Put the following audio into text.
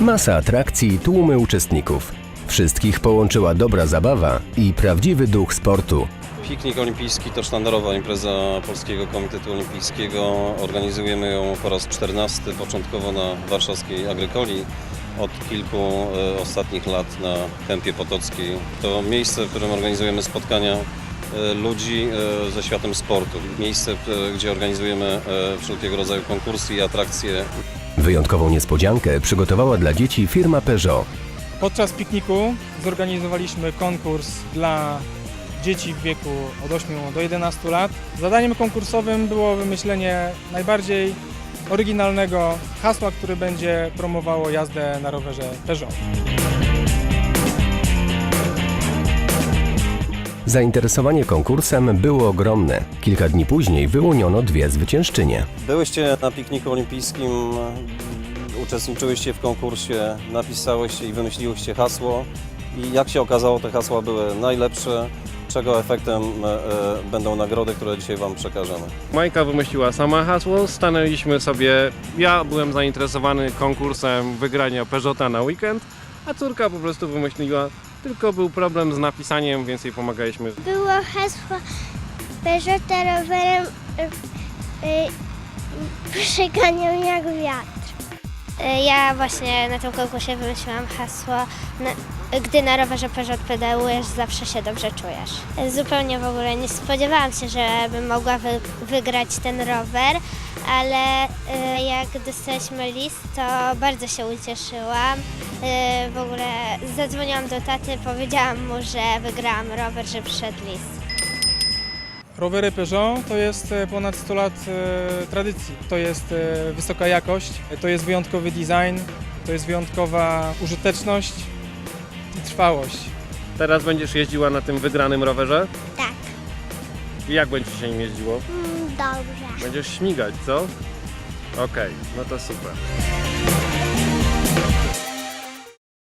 Masa atrakcji, tłumy uczestników. Wszystkich połączyła dobra zabawa i prawdziwy duch sportu. Piknik olimpijski to sztandarowa impreza Polskiego Komitetu Olimpijskiego. Organizujemy ją po raz 14, początkowo na warszawskiej Agrykoli, od kilku e, ostatnich lat na Kępie Potockiej. To miejsce, w którym organizujemy spotkania ludzi e, ze światem sportu. Miejsce, e, gdzie organizujemy e, wszelkiego rodzaju konkursy i atrakcje Wyjątkową niespodziankę przygotowała dla dzieci firma Peugeot. Podczas pikniku zorganizowaliśmy konkurs dla dzieci w wieku od 8 do 11 lat. Zadaniem konkursowym było wymyślenie najbardziej oryginalnego hasła, które będzie promowało jazdę na rowerze Peugeot. Zainteresowanie konkursem było ogromne. Kilka dni później wyłoniono dwie zwyciężczynie. Byłyście na pikniku olimpijskim, uczestniczyłyście w konkursie, napisałyście i wymyśliłyście hasło i jak się okazało te hasła były najlepsze, czego efektem e, e, będą nagrody, które dzisiaj Wam przekażemy. Majka wymyśliła sama hasło, stanęliśmy sobie, ja byłem zainteresowany konkursem wygrania Peugeota na weekend, a córka po prostu wymyśliła, tylko był problem z napisaniem, więc jej pomagaliśmy. Było hasło Peugeota rowerem y, y, przeganiał jak wiatr. Y, Ja właśnie na tym konkursie wymyśliłam hasło gdy na rowerze Peugeot pedałujesz, zawsze się dobrze czujesz. Y, Zupełnie w ogóle nie spodziewałam się, że bym mogła wy, wygrać ten rower, ale y, jak dostaliśmy list, to bardzo się ucieszyłam. W ogóle zadzwoniłam do taty, powiedziałam mu, że wygrałam rower, że przyszedł list. Rowery Peugeot to jest e, ponad 100 lat e, tradycji. To jest e, wysoka jakość, to jest wyjątkowy design, to jest wyjątkowa użyteczność i trwałość. Teraz będziesz jeździła na tym wygranym rowerze? Tak. I jak będzie się nim jeździło? Mm, Dobrze. Będziesz śmigać, co? Okej, no to super.